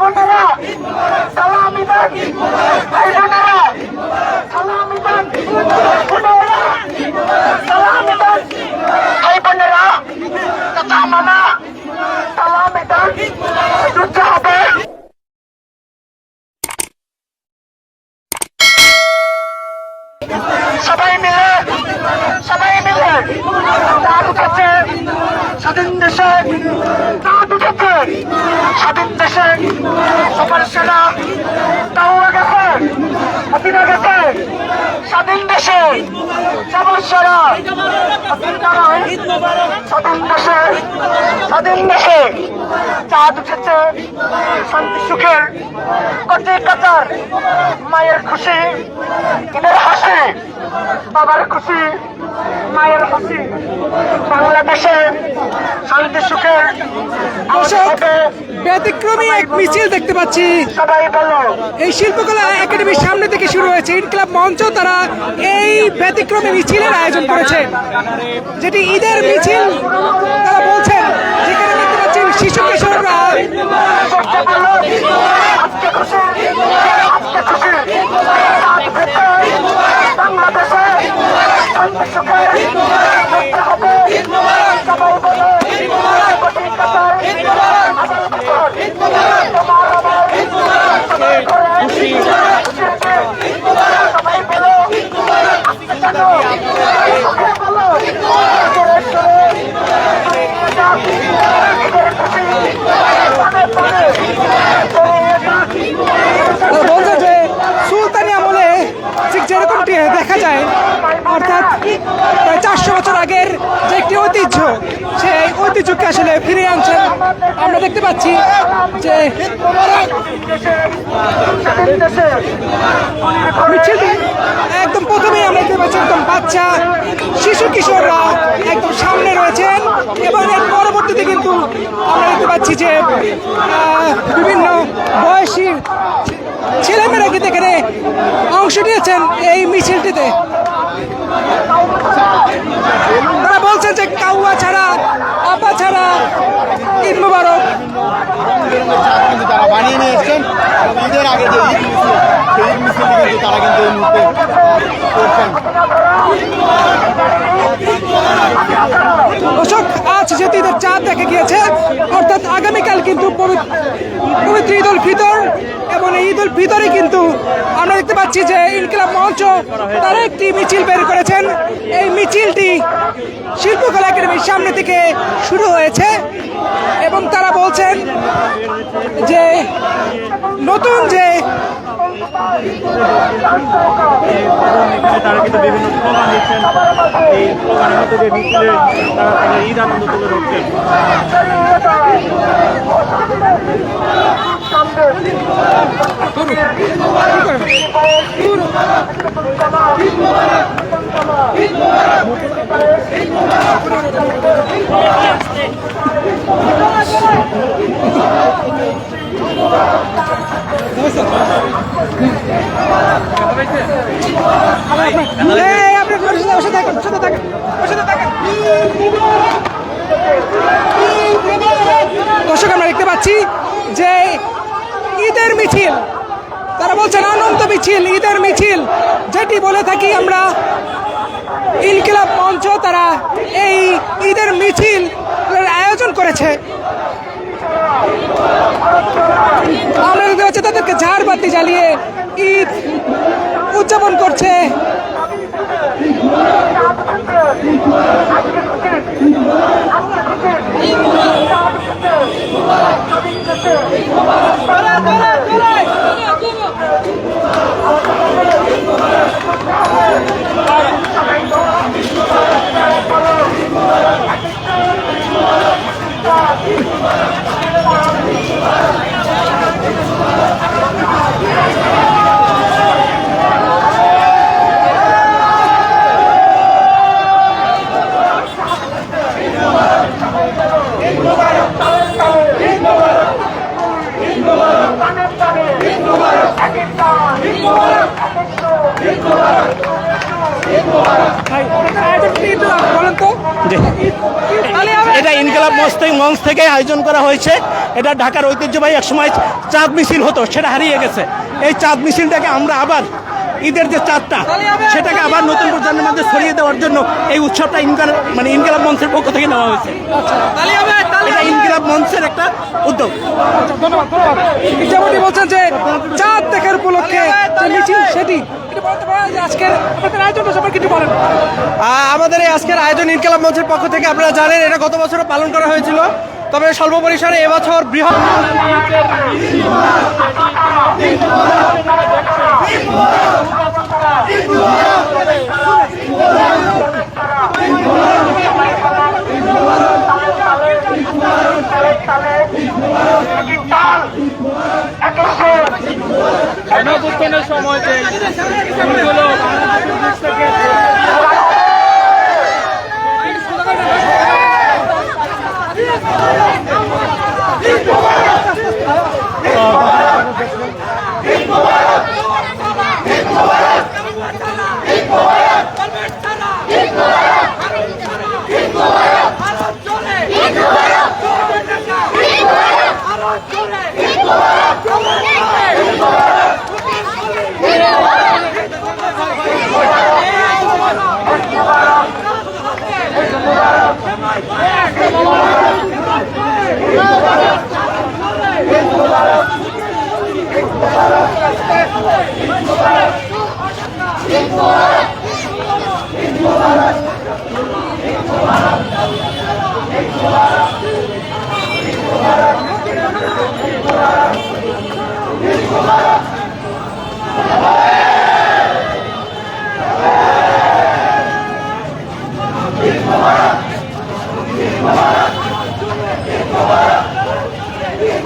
বোনেরা সালামি দেন ভাই বোনেরা সালামি দেন বোনেরা সালামি হবে। সবাই মিলে সবাই মিলে স্বাধীন দেশে উঠেছে স্বাধীন দেশে সবার সেনা, তাও গেছে হাতিরা গেছে স্বাধীন দেশে সবার সেনা। স্বাধীন দেশে স্বাধীন দেশে চাঁদ উঠেছে শান্তি, সুখের কচি কাচার মায়ের খুশি ঈদের হাসি, বাবার খুশি। মায়ের খুশি বাংলাদেশে শান্তি সুখের ব্যতিক্রমী এক মিছিল দেখতে পাচ্ছি। এই শিল্পকলা একাডেমির সামনে থেকে শুরু হয়েছে ইনক্লাব মঞ্চ তারা এই ব্যতিক্রমী মিছিলের আয়োজন করেছে। যেটি ঈদের মিছিল তারা বলছেন যেখানে দেখতে পাচ্ছি শিশু কিশোররা বাংলাদেশে শান্তি সুখের করতে হবে সবাই বলো কচি কাচার আবার বছর তোমার আমার সবাই করে সবাই বলো আজকে জানো সুখে বলো জোরে জোরে ঈদের খুশি পানে পানে জড়িয়ে যাক তারা বলছে যে সুলতানি আমলে ঠিক যেরকমটি দেখা যায় অর্থাৎ প্রায় চারশো বছর আগের যে একটি ঐতিহ্য সেই ফিরিয়ে আনছেন। আমরা দেখতে পাচ্ছি যে একদম প্রথমেই আমরা দেখতে পাচ্ছি একদম বাচ্চা, শিশু কিশোররা একদম সামনে রয়েছেন এবং এর পরবর্তীতে কিন্তু আমরা দেখতে পাচ্ছি যে বিভিন্ন বয়সী ছেলেমেয়েরা কিন্তু এখানে অংশ নিয়েছেন এই মিছিলটিতে। তারা বলছেন যে কাউয়া ছাড়া আপা ছাড়া ঈদ মুবারক। তারা বানিয়ে নিয়ে এসছেন ঈদের আগে যে ঈদ মিছিল সেই কিন্তু তারা কিন্তু এই মুহূর্তে করছেন অশোক আজ যেহেতু ঈদের চাঁদ দেখা গিয়েছে, অর্থাৎ আগামীকাল কিন্তু পবি- পবিত্র ঈদ উল ফিতর, এবং ঈদ উল ফিতরে কিন্তু আমরা দেখতে পাচ্ছি যে ইনকিলাব মঞ্চ তারা একটি মিছিল বের করেছেন। এই মিছিলটি শিল্পকলা একাডেমির সামনে থেকে শুরু হয়েছে এবং তারা বলছেন যে নতুন যে তারা কিন্তু বিভিন্ন স্লোগান দিচ্ছেন। এই স্লোগানের মধ্যে তারা ঈদ আনন্দ তুলে ধরছেন দর্শক আমরা দেখতে পাচ্ছি যে ঈদের মিছিল। তারা বলছেন, আনন্দ মিছিল, ঈদের মিছিল। যেটি বলে থাকি আমরা, ইনকিলাব মঞ্চ তারা এই ঈদের মিছিল আয়োজন করেছে। আমরা দেখতে পাচ্ছি তাদেরকে ঝাড়বাতি জ্বালিয়ে ঈদ উদযাপন করছে এটা ইনকালাব মঞ্চ থেকে মঞ্চ থেকে আয়োজন করা হয়েছে। এটা ঢাকার ঐতিহ্যবাহী একসময় চাঁদ মিছিল হতো, সেটা হারিয়ে গেছে। এই চাঁদ মিছিলটাকে আমরা আবার ঈদের যে চাঁদটা, সেটাকে আবার নতুন প্রজন্মের মধ্যে ছড়িয়ে দেওয়ার জন্য এই উৎসবটা ইনকালাব মানে ইনকালাব মঞ্চের পক্ষ থেকে নেওয়া হয়েছে। এটা মঞ্চের একটা উদ্যোগ। ধন্যবাদ ধন্যবাদ। যেমনটি বলছেন যে চাঁদ দেখার উপলক্ষে সেটি আমাদের এই আজকের আয়োজন ইনকালাব মঞ্চের পক্ষ থেকে আপনারা জানেন, এটা গত বছর পালন করা হয়েছিল। তবে স্বল্প পরিসরে এবছর বৃহৎ Hit Mubarak! Hit Mubarak! সময়